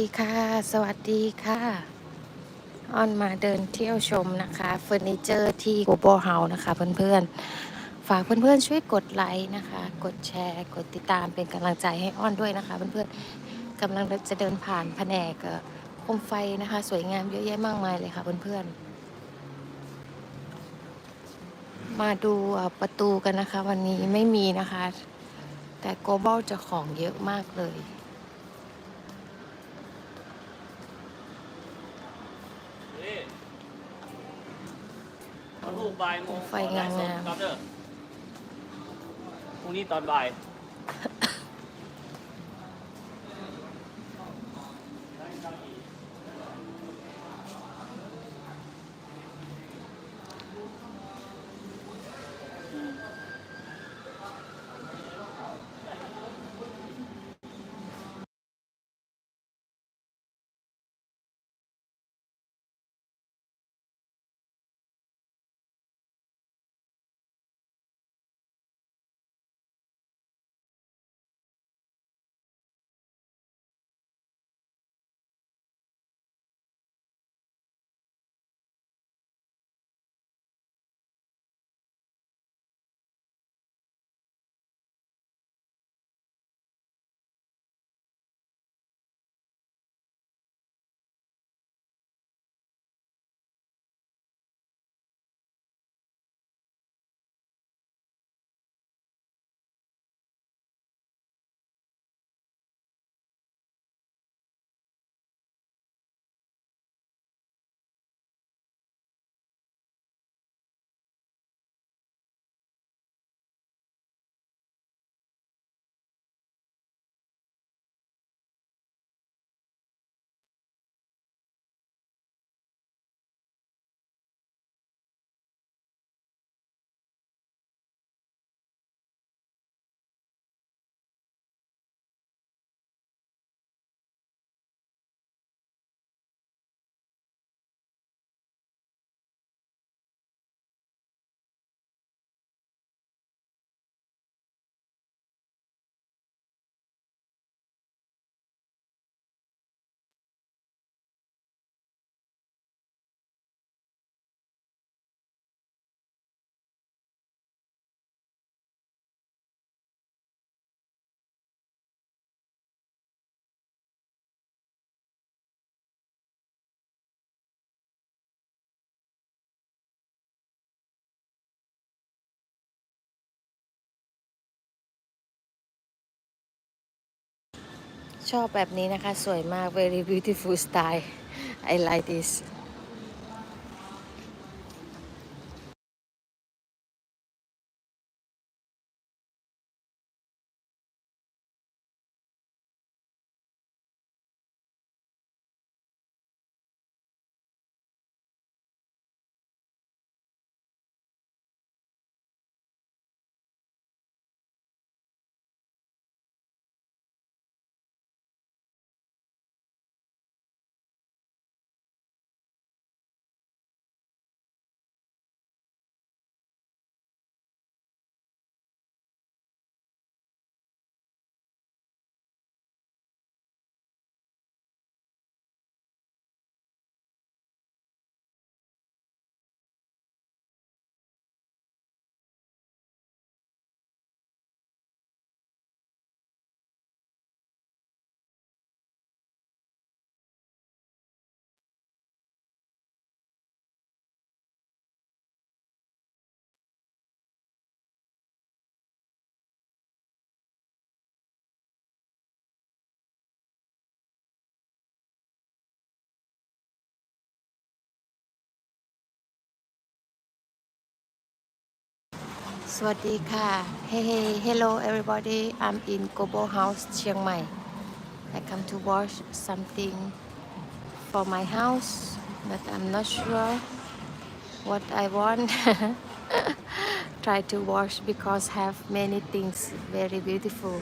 สวัสดีค่ะ สวัสดีค่ะออนมาเดินเที่ยวชมนะคะเฟอร์นิเจอร์ที่โกโบเฮานะคะเพื่อนๆ ฝากเพื่อนๆช่วยกดไลค์นะคะ กดแชร์ กดติดตามเป็นกำลังใจให้อ้อนด้วยนะคะเพื่อนๆกำลังจะเดินผ่านแผนกโคมไฟนะคะ สวยงามเยอะแยะมากมายเลยค่ะเพื่อนๆ มาดูประตูกันนะคะ วันนี้ไม่มีนะคะ แต่โกลบอลจะของเยอะมากเลย นี่เอาลูก บ่ายโมงไฟงามๆขอไลฟ์สดครับเด้อพรุ่งนี้ตอนบ่าย ชอบแบบนี้นะคะ สวยมาก very beautiful style I like this สวัสดีค่ะ Hey hey hello everybody I'm in Gobo House เชียงใหม่ I come to watch something for my house but I'm not sure what I want try to watch because have many things very beautiful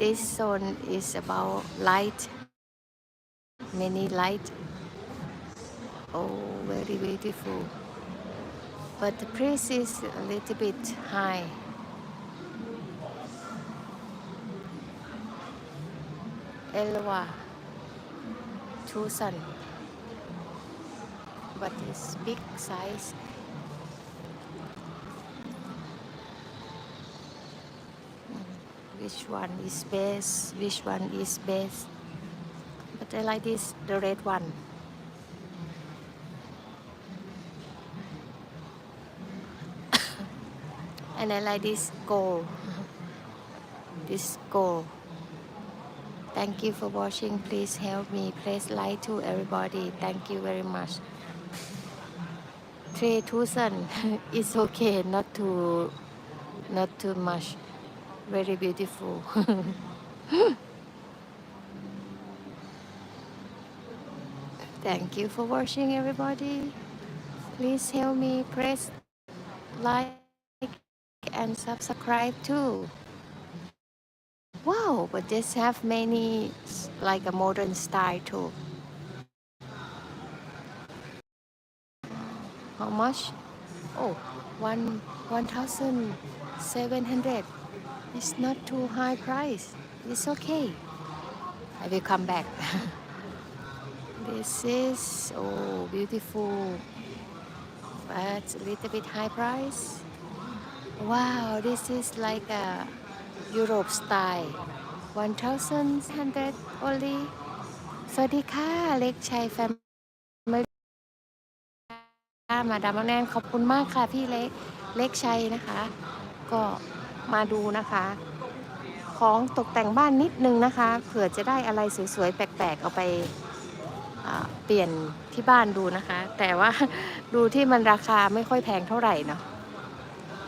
this zone is about light many light oh very beautiful but the price is a little bit high. Elva Tucson. But it's big size. Which one is best? Which one is best? But I like this the red one and I like this gold this gold thank you for watching. Please help me. Please like to everybody. Thank you very much. Three thousand it's okay not too not too much. Very beautiful. Thank you for watching everybody. Please help me. Press like and subscribe too. Wow but this have many like a modern style too. How much? Oh one one thousand seven hundred. It's not too high price. It's okay. I will come back. This is oh beautiful. But a little bit high price wow this is like a europe style 1100 only สวัสดีค่ะ เล็กชัยแฟมมาดามแนนขอบคุณมากค่ะ พี่เล็ก เล็กชัยนะคะ ก็มาดูนะคะ ของตกแต่งบ้านนิดนึงนะคะ เผื่อจะได้อะไรสวยๆ แปลกๆ เอาไปเปลี่ยนที่บ้านดูนะคะ แต่ว่าดูที่มันราคาไม่ค่อยแพงเท่าไหร่เนาะ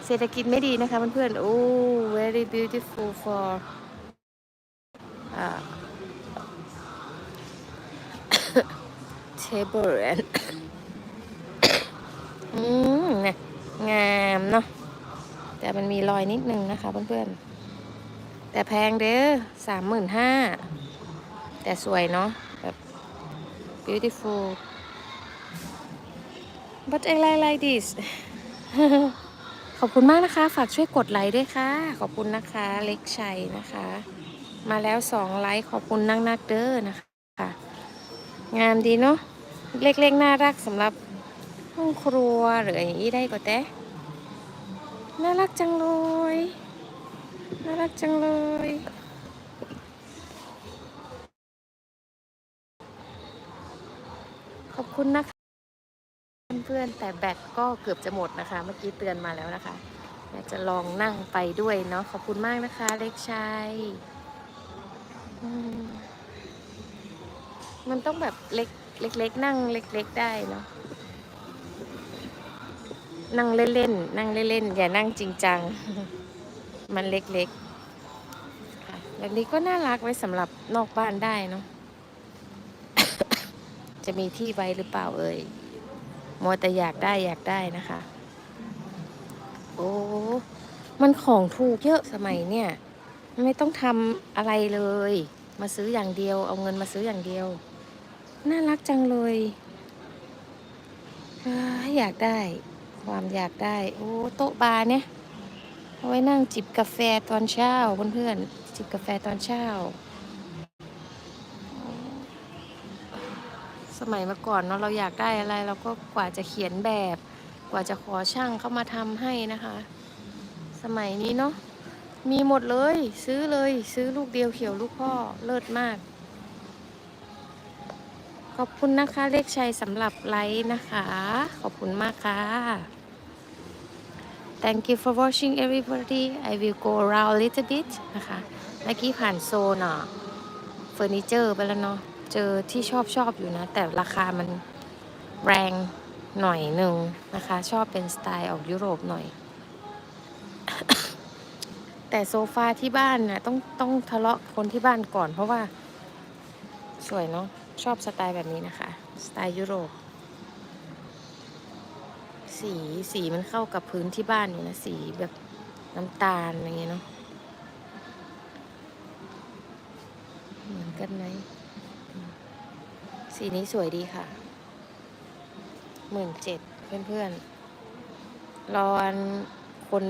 เศรษฐกิจไม่ดีนะคะเพื่อนๆ โอ้ very beautiful for อ่า table and อืมนี่ยงามเนาะ แต่มันมีรอยนิดนึงนะคะเพื่อนๆ แต่แพงเด้อสามหมื่นห้า แต่สวยเนาะ แบบ beautiful but I like like this ขอบคุณมากนะคะ ฝากช่วยกดไลค์ด้วยค่ะ ขอบคุณนะคะ เล็กชัยนะคะ มาแล้วสองไลค์ขอบคุณนักนักเด้อนะคะ งามดีเนาะเล็กๆน่ารักสำหรับห้องครัวหรืออย่างนี้ได้ก็แต่น่ารักจังเลยน่ารักจังเลยขอบคุณนะคะ พื่อนๆ แต่แบตก็เกือบจะหมดนะคะ เมื่อกี้เตือนมาแล้วนะคะอยากจะลองนั่งไปด้วยเนาะขอบคุณมากนะคะ เล็กชัยมมันต้องแบบเล็กเล็กๆนั่งเล็ก ๆ ได้เนาะนั่งเล่นๆนั่งเล่นๆอย่านั่งจริงจัง มันเล็กๆค่ะแบบนี้ก็น่ารักไว้สำหรับนอกบ้านได้เนาะจะมีที่ไว้หรือเปล่าเอ่ย มัวแต่อยากได้อยากได้นะคะ โอ้มันของถูกเยอะสมัยเนี่ย ไม่ต้องทำอะไรเลย มาซื้ออย่างเดียว เอาเงินมาซื้ออย่างเดียว น่ารักจังเลยอยอยากได้ ความอยากได้ โอ้โต๊ะบาร์เนี่ยเอาไว้นั่งจิบกาแฟตอนเช้าเพื่อนๆจิบกาแฟตอนเช้า มัยเมื่อก่อนเนาะเราอยากได้อะไร เราก็กว่าจะเขียนแบบ กว่าจะขอช่างเข้ามาทำให้นะคะ สมัยนี้เนาะมีหมดเลย ซื้อเลย ซื้อลูกเดียวเขียวลูกพ่อเลิศมาก ขอบคุณนะคะเลขชัยสำหรับไลค์นะคะ ขอบคุณมากค่ะ Thank you for watching everybody I will go around a little bit นะคะ เมื่อกี้ผ่านโซนอะเฟอร์นิเจอร์ไปแล้วเนาะ เจอที่ชอบชอบอยู่นะ แต่ราคามันแรงหน่อยหนึ่งนะคะ ชอบเป็นสไตล์ออกยุโรปหน่อย แต่โซฟาที่บ้านนะต้องต้องทะเลาะคนที่บ้านก่อน เพราะว่า สวยเนาะชอบสไตล์แบบนี้นะคะ สไตล์ยุโรป สีสีมันเข้ากับพื้นที่บ้านอยู่นะ สีแบบน้ำตาลอะไรเงี้ยเนาะเหมือนกันไหม สีนี้สวยดีค่ะหมื่นเจ็ดเพื่อนๆ รออันคน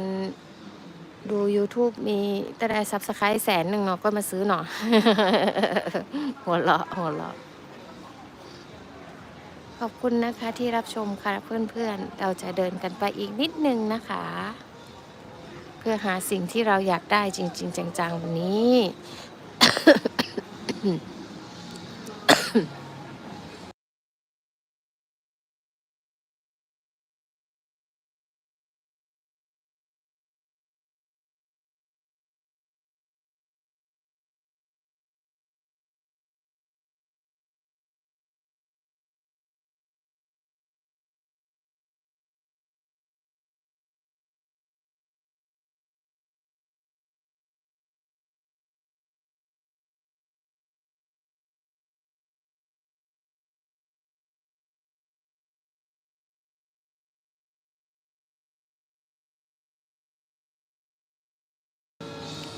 ดู YouTube มีแต่ได้ซับสไครต์แสนหนึ่งเนาะก็มาซื้อหน่อหัวเราะหัวเราะขอบคุณนะคะที่รับชมค่ะเพื่อนๆ เราจะเดินกันไปอีกนิดนึงนะคะ เพื่อหาสิ่งที่เราอยากได้จริง ๆ จังๆวันนี้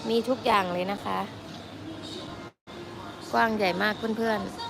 มีทุกอย่างเลยนะคะ กว้างใหญ่มากเพื่อนๆ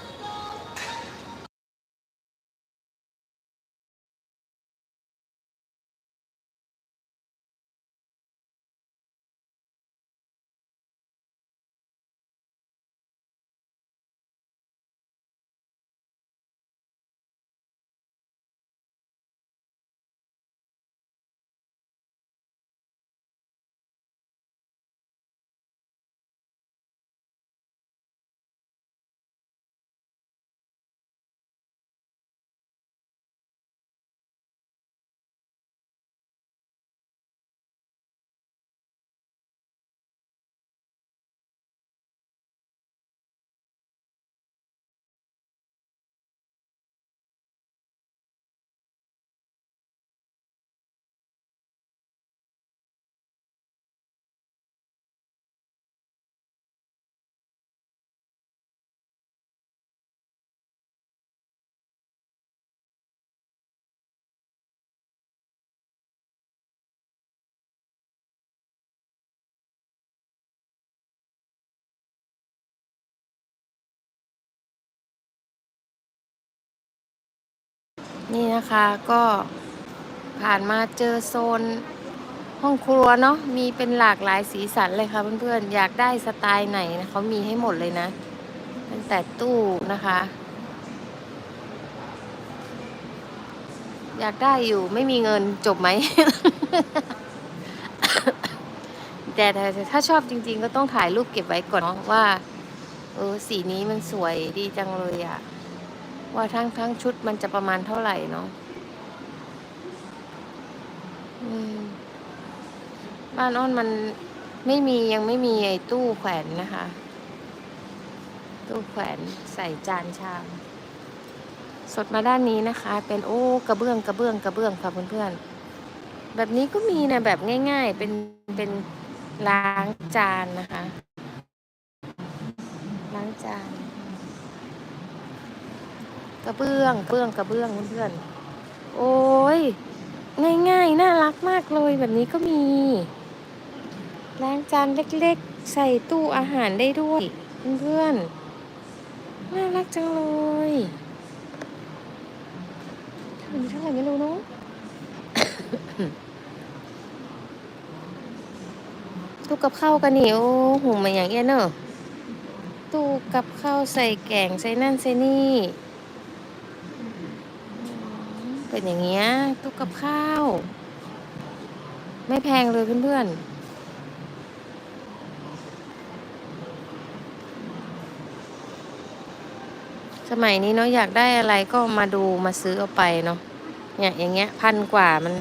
นี่นะคะก็ผ่านมาเจอโซนห้องครัวเนาะมีเป็นหลากหลายสีสันเลยค่ะเพื่อนๆ อยากได้สไตล์ไหนนะเขามีให้หมดเลยนะตั้งแต่ตู้นะคะ อยากได้อยู่ไม่มีเงินจบไหม แต่ถ้าชอบจริง ๆ ก็ต้องถ่ายรูปเก็บไว้ก่อนเนาะว่า เออสีนี้มันสวยดีจังเลยอะ ว่าทั้งทั้งชุดมันจะประมาณเท่าไหร่เนาะบ้านอ้อนมันไม่มียังไม่มีไอ้ตู้แขวนนะคะ ตู้แขวนใส่จานชาม สดมาด้านนี้นะคะ เป็นโอ้กระเบื้องกระเบื้องกระเบื้องค่ะเพื่อนๆแบบนี้ก็มีนะแบบง่าย ๆ เป็นเป็นล้างจานนะคะ ล้างจาน กระเบื้องเบื้องกระเบื้องเพื่อนๆโอ้ยง่ายๆ น่ารักมากเลยแบบนี้ก็มีล้างจานเล็กๆ ใส่ตู้อาหารได้ด้วยเพื่อนๆน่ารักจังเลยถึงเท่าไหร่ไม่รู้เนาะตู้กับข้าวกันนี่โอ้หุ่มมาอย่างเงี้ยเนอะตู้กับข้าวใส่แกงใส่นั่นใส่นี่ เป็นอย่างเงี้ยตู้กับข้าว ไม่แพงเลยเพื่อนๆสมัยนี้เนาะอยากได้อะไรก็มาดูมาซื้อเอาไปเนาะเนี่ยอย่างเงี้ยพันกว่ามัน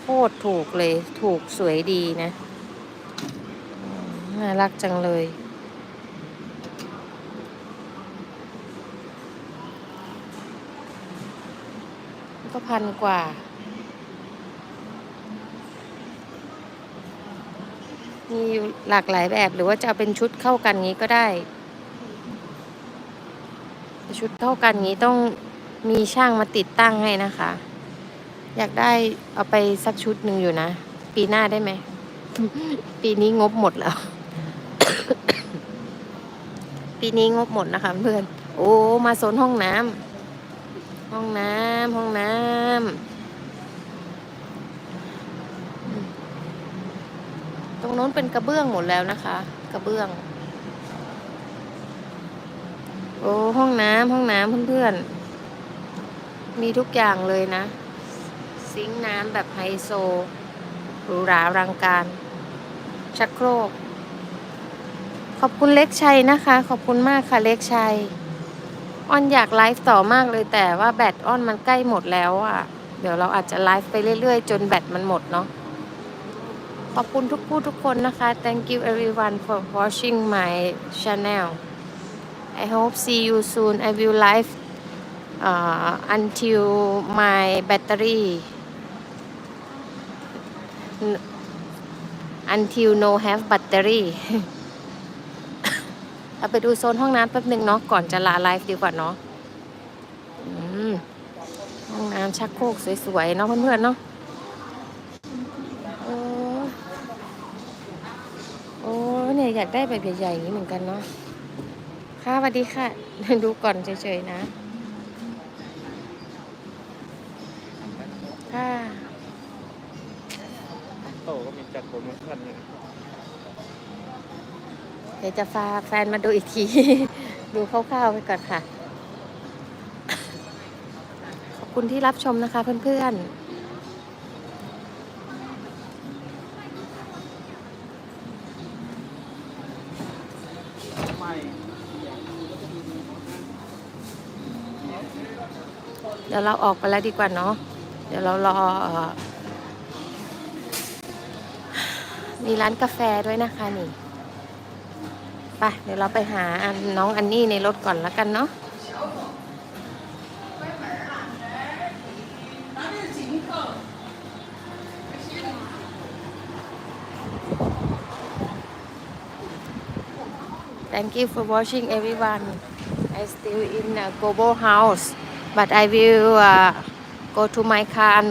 โคตรถูกเลย ถูกสวยดีนะ น่ารักจังเลย ก็พันกว่า มีหลากหลายแบบหรือว่าจะเอาเป็นชุดเข้ากันงี้ก็ได้ ชุดเข้ากันงี้ต้องมีช่างมาติดตั้งให้นะคะ อยากได้เอาไปสักชุดหนึ่งอยู่นะ ปีหน้าได้ไหม ปีนี้งบหมดแล้ว ปีนี้งบหมดนะคะเพื่อน โอ้ มาโซนห้องน้ำ ห้องน้ำห้องน้ำตรงโน้นเป็นกระเบื้องหมดแล้วนะคะ กระเบื้อง โอ้ห้องน้ำห้องน้ำเพื่อนๆ มีทุกอย่างเลยนะ ซิงค์น้ำแบบไฮโซหรูหราอลังการ ชักโครก ขอบคุณเล็กชัยนะคะ ขอบคุณมากค่ะเล็กชัย อ้อนอยากไลฟ์ต่อมากเลยแต่ว่าแบตอ้อนมันใกล้หมดแล้วอะ่ะ เดี๋ยวเราอาจจะไลฟ์ไปเรื่อยๆ จนแบตมันหมดเนาะขอบคุณทุกผู้ทุกคนนะคะ thank you everyone for watching my channel I hope see you soon I will live uh, until my battery until no have battery เราไปดูโซนห้องน้ำแป๊บหนึ่งเนาะก่อนจะลาไลฟ์ดีกว่าเนาะห้องน้ำชักโครกสวยๆเนาะเพื่อนๆเนาะโอ้โอ้เนี่ยอยากได้แบบใหญ่ๆอย่างนี้เหมือนกันเนาะค่ะสวัสดีค่ะ ดูก่อนเฉยๆนะค่ะโตก็มีจัดผมเหมือนกันเลย เดี๋ยวจะพาแฟนมาดูอีกที ดูคร่าวๆไปก่อนค่ะ ขอบคุณที่รับชมนะคะเพื่อนๆเดี๋ยวเราออกไปแล้วดีกว่าเนาะ เดี๋ยวเรารอ มีร้านกาแฟด้วยนะคะนี่ ไปเดี๋ยวเราไปหาน้องอันนี่ในรถก่อนแล้วกันเนาะ Thank you for watching everyone. I still in a global house, but I will uh, go to my car.